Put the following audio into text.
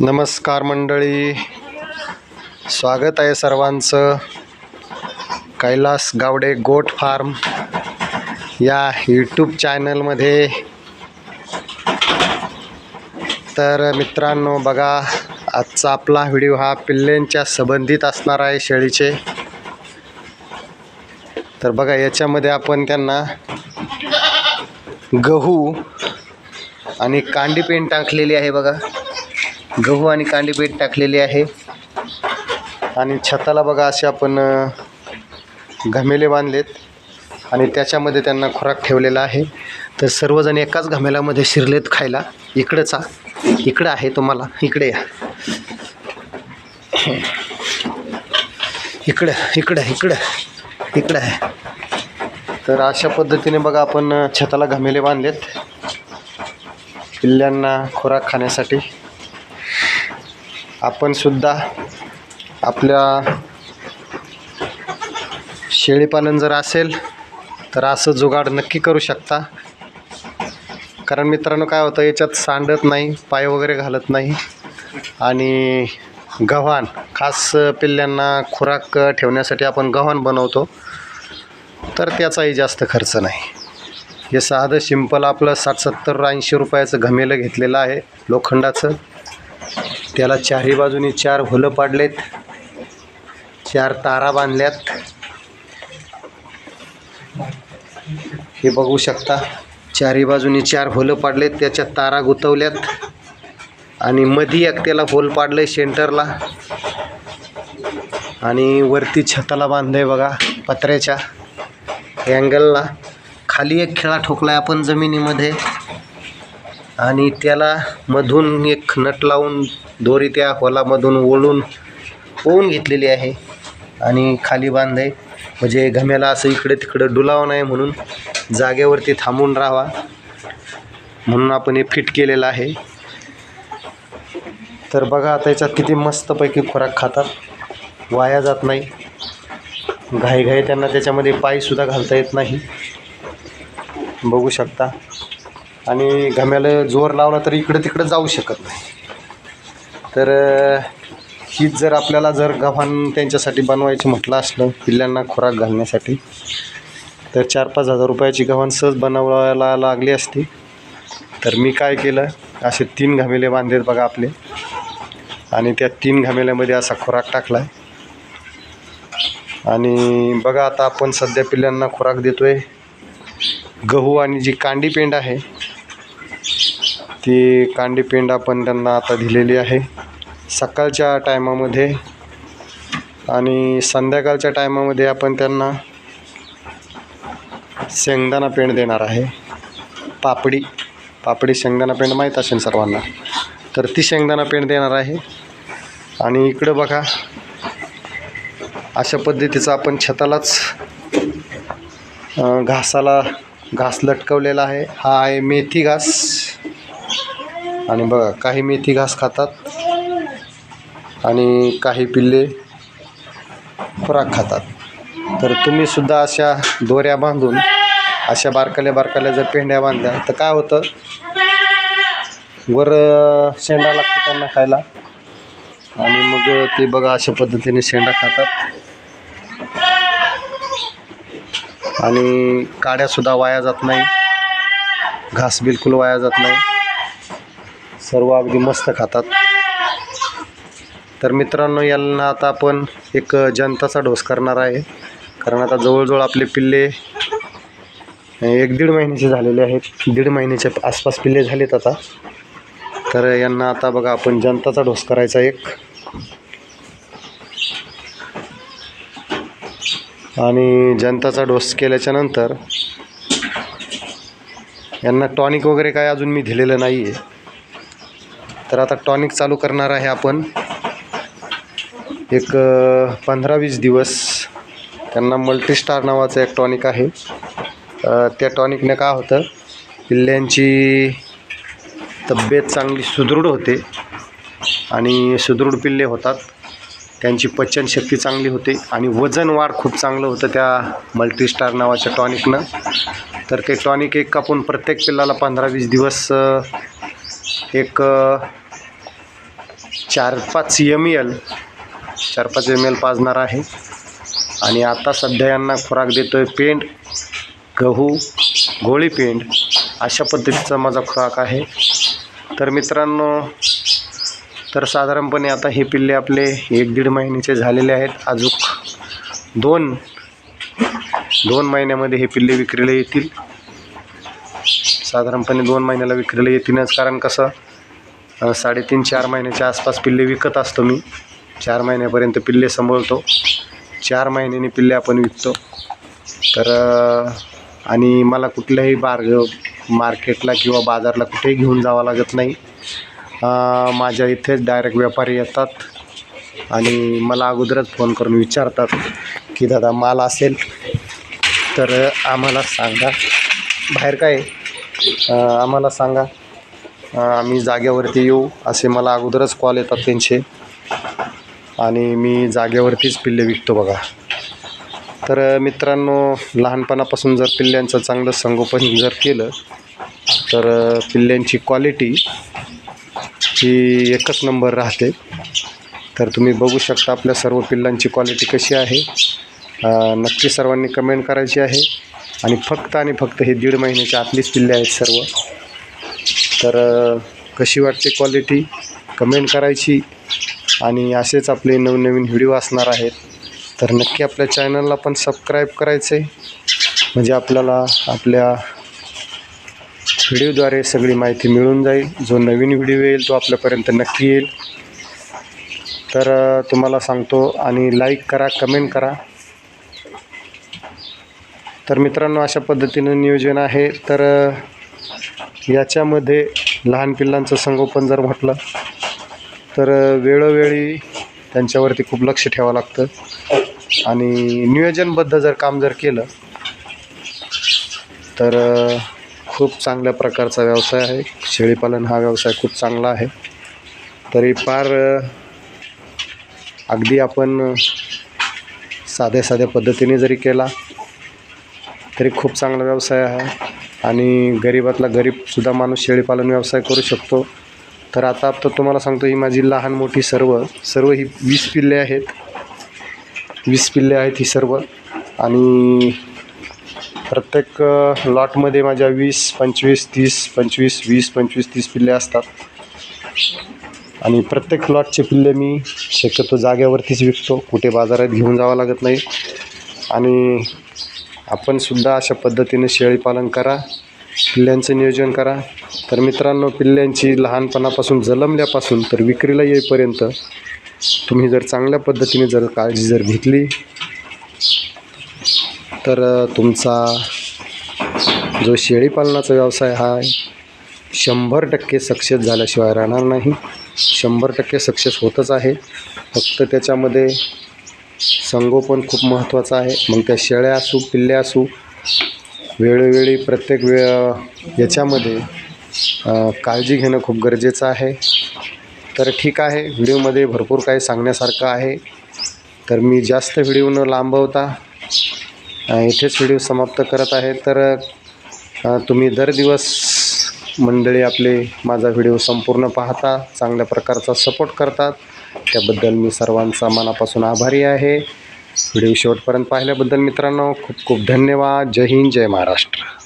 नमस्कार मंडळी. स्वागत आहे सर्वांचं. कैलास गावडे गोट फार्म या यूट्यूब चॅनलमध्ये. तर मित्रांनो बघा आजचा आपला व्हिडिओ हा पिल्लेंच्या संबंधित असणार आहे शेळीचे. तर बघा याच्यामध्ये आपण त्यांना गहू आणि कांडी पेंट टाकलेली आहे बघा. गहू आणि कांडी टाकलेली आहे. आणि छताला बघा असे आपण घमेले बांधलेत. आणि त्याच्यामध्ये त्यांना खुराक ठेवलेला आहे. तर सर्वजण एकाच घमेल्यामध्ये शिरलेत खायला. इकडंचा इकडं आहे तुम्हाला. इकडे या. इकडं इकडं इकडं इकडं आहे. तर अशा पद्धतीने बघा आपण छताला घमेले बांधलेत. पिल्ल्यांना खुराक खाण्यासाठी. आपण सुद्धा आपल्या शेळीपालन जर असेल तर असं जुगाड नक्की करू शकता. कारण मित्रांनो काय होतं याच्यात सांडत नाही पाय वगैरे घालत नाही. आणि गव्हाण खास पिल्ल्यांना खुराक ठेवण्यासाठी आपण गव्हाण बनवतो. तर त्याचाही जास्त खर्च नाही. हे साधं सिंपल आपलं साठ सत्तर ऐंशी रुपयाचं घमेलं घेतलेलं आहे लोखंडाचं. त्याला चारही बाजूनी चार होलं पाडलेत. चार तारा बांधल्यात. हे बघू शकता चारही बाजूनी चार होलं पाडलेत त्याच्या तारा गुतवल्यात. आणि मधी एक त्याला होल पाडलंय सेंटरला. आणि वरती छताला बांधलंय बघा पत्र्याच्या अँगलला खाली एक खेळा ठोकलाय आपण जमिनीमध्ये. आणि त्याला मधून एक नट लावून दोरी त्या होलामधून ओढून पोहून घेतलेली आहे. आणि खाली बांधे म्हणजे घम्याला असं इकडे तिकडं डुलावं नाही म्हणून जागेवरती थांबून राहावा. म्हणून आपण हे फिट केलेलं आहे. तर बघा आता याच्यात किती मस्तपैकी खुराक खातात. वाया जात नाही. घाईघाई त्यांना त्याच्यामध्ये पायसुद्धा घालता येत नाही. बघू शकता. आणि घम्याला जोर लावला तर इकडं तिकडं जाऊ शकत नाही. तर हीच जर आपल्याला जर गव्हाण त्यांच्यासाठी बनवायचं म्हटलं असलं पिल्ल्यांना खुराक घालण्यासाठी तर चार पाच हजार रुपयाची गव्हाण सहज बनवायला लागली असती. तर मी काय केलं असे तीन घमेले बांधलेत बघा आपले. आणि त्या तीन घमेल्यामध्ये असा खुराक टाकला आहे आणि बघा आता आपण सध्या पिल्ल्यांना खुराक देतो आहे गहू आणि जी कांडी पेंड आहे ती कांडी पेंड आपण त्यांना आता दिलेली आहे. सकाळच्या टायमामध्ये आणि संध्याकाळच्या टायमामध्ये आपण त्यांना शेंगदाणा पेंड देणार आहे. पापडी पापडी शेंगदाणा पेंड माहीत असेल सर्वांना. तर ती शेंगदाणा पेंड देणार आहे. आणि इकडं बघा अशा पद्धतीचं आपण छतालाच घासाला घास लटकवलेला आहे. हा आहे मेथी घास. आणि बघा काही मेथी घास खातात आणि काही पिल्ले खुराक खातात. तर तुम्ही सुद्धा अशा दोऱ्या बांधून अशा बारकाल्या बारकाल्या जर पेंड्या बांधल्या तर काय होतं? वर शेंडा लागतो त्यांना खायला. आणि मग ते बघा अशा पद्धतीने शेंडा खातात. आणि काड्यासुद्धा वाया जात नाही. घास बिलकुल वाया जात नाही. सर्व अगदी मस्त खातात. तर मित्रांनो यांना आता आपण एक जनताचा डोस करणार आहे. कारण आता जवळजवळ आपले पिल्ले एक दीड महिन्याचे झालेले आहेत. दीड महिन्याच्या आसपास पिल्ले झालेत आता. तर यांना आता बघा आपण जनताचा डोस करायचा एक. आणि जनताचा डोस केल्याच्यानंतर यांना टॉनिक वगैरे काय अजून मी दिलेलं नाही आहे तर आता टॉनिक चालू करणार आहे आपण. एक पंधरा वीस दिवस त्यांना मल्टीस्टार नावाचं एक टॉनिक आहे. त्या टॉनिकने काय होतं पिल्ल्यांची तब्येत चांगली सुदृढ होते आणि सुदृढ पिल्ले होतात. त्यांची पचनशक्ती चांगली होते आणि वजन वाढ खूप चांगलं होतं त्या मल्टीस्टार नावाच्या टॉनिकनं. तर ते टॉनिक एक कापून प्रत्येक पिल्लाला पंधरा वीस दिवस एक चार पाच एम एल चार पाच एम एल पाजणार आहे. आणि आता सध्या यांना खुराक देतो आहे पेंड गहू गोळी पेंड अशा पद्धतीचा माझा खुराक आहे. तर मित्रांनो तर साधारणपणे आता हे पिल्ले आपले एक दीड महिन्याचे झालेले आहेत. अजून दोन दोन महिन्यामध्ये हे पिल्ले विक्रीला येतील. साधारणपणे दोन महिन्याला विक्रीला येतीलच. कारण कसं साडेतीन चार महिन्याच्या आसपास पिल्ले विकत असतो मी. चार महिन्यापर्यंत पिल्ले सांभाळतो. चार महिन्याने पिल्ले आपण विकतो. तर आणि मला कुठल्याही बार्ग मार्केटला किंवा बाजारला कुठेही घेऊन जावं लागत नाही. माझ्या इथेच डायरेक्ट व्यापारी येतात आणि मला अगोदरच फोन करून विचारतात की दादा माल असेल तर आम्हाला सांगा. बाहेर काय आहे? आम्हाला सांगा. आम्ही जागेवरती येऊ असे मला अगोदरच कॉल येतात त्यांचे. आणि मी जागेवरतीच पिल्ले विकतो बघा. तर मित्रांनो लहानपणापासून जर पिल्ल्यांचं चांगलं संगोपन जर केलं तर पिल्ल्यांची क्वालिटी ही एकच नंबर राहते. तर तुम्ही बघू शकता आपल्या सर्व पिल्लांची क्वालिटी कशी आहे. नक्की सर्वांनी कमेंट करायची आहे. आणि फक्त आणि फक्त हे दीड महिन्याच्या आतलीच पिल्ले आहेत सर्व. तर कशी वाटते क्वालिटी कमेंट करायची. आणि असेच आपले नवनवीन व्हिडिओ असणार आहेत. तर नक्की आपल्या चॅनलला पण सबस्क्राईब करायचं आहे म्हणजे आपल्याला आपल्या व्हिडिओद्वारे सगळी माहिती मिळून जाईल. जो नवीन व्हिडिओ येईल तो आपल्यापर्यंत नक्की येईल. तर तुम्हाला सांगतो आणि लाईक करा कमेंट करा. तर मित्रांनो अशा पद्धतीनं नियोजन आहे. तर याच्यामध्ये लहान पिल्लांचं संगोपन जर म्हटलं तर वेळोवेळी त्यांच्यावरती खूप लक्ष ठेवावं लागतं. आणि नियोजनबद्ध जर काम जर केलं तर खूप चांगल्या प्रकारचा व्यवसाय आहे. शेळीपालन हा व्यवसाय खूप चांगला आहे. तरी फार अगदी आपण साध्या साध्या पद्धतीने जरी केला तरी खूप चांगला व्यवसाय आहे. आणि गरीबातला गरीबसुद्धा माणूस शेळीपालन व्यवसाय करू शकतो. तर आता तर तुम्हाला सांगतो ही माझी लहान मोठी सर्व सर्व ही वीस पिल्ले आहेत. वीस पिल्ले आहेत ही सर्व. आणि प्रत्येक लॉटमध्ये माझ्या वीस पंचवीस तीस पंचवीस वीस पंचवीस तीस पिल्ले असतात. आणि प्रत्येक लॉटचे पिल्ले मी शक्यतो जाग्यावरतीच विकतो. कुठे बाजारात घेऊन जावं लागत नाही. आणि आपण सुद्धा अशा पद्धतीने शेळीपालन करा पिल्ल्यांचं नियोजन करा. तर मित्रांनो पिल्ल्यांची लहानपणापासून जन्मल्यापासून तर विक्रीला येईपर्यंत तुम्ही जर चांगल्या पद्धतीने जर काळजी जर घेतली तर तुमचा जो शेळीपालनाचा व्यवसाय हा शंभर टक्के सक्सेस झाल्याशिवाय राहणार नाही. शंभर टक्के सक्सेस होतच आहे. फक्त त्याच्यामध्ये संगोपन खूप महत्त्वाचं आहे. मग त्या शेळ्या असू पिल्ले असू वेळोवेळी प्रत्येक वेळ याच्यामध्ये काळजी घेणं खूप गरजेचं आहे. तर ठीक आहे व्हिडिओमध्ये भरपूर काही सांगण्यासारखं आहे. तर मी जास्त व्हिडिओ न लांबवता इथेच व्हिडिओ समाप्त करत आहे. तर तुम्ही दर दिवस मंडळी आपले माझा व्हिडिओ संपूर्ण पाहता चांगल्या प्रकारचा सपोर्ट करतात. त्याबद्दल मी सर्वांचा मनापासून आभारी आहे. व्हिडिओ शेवटपर्यंत पाहिल्याबद्दल मित्रांनो खूप खूप धन्यवाद. जय हिंद जय महाराष्ट्र.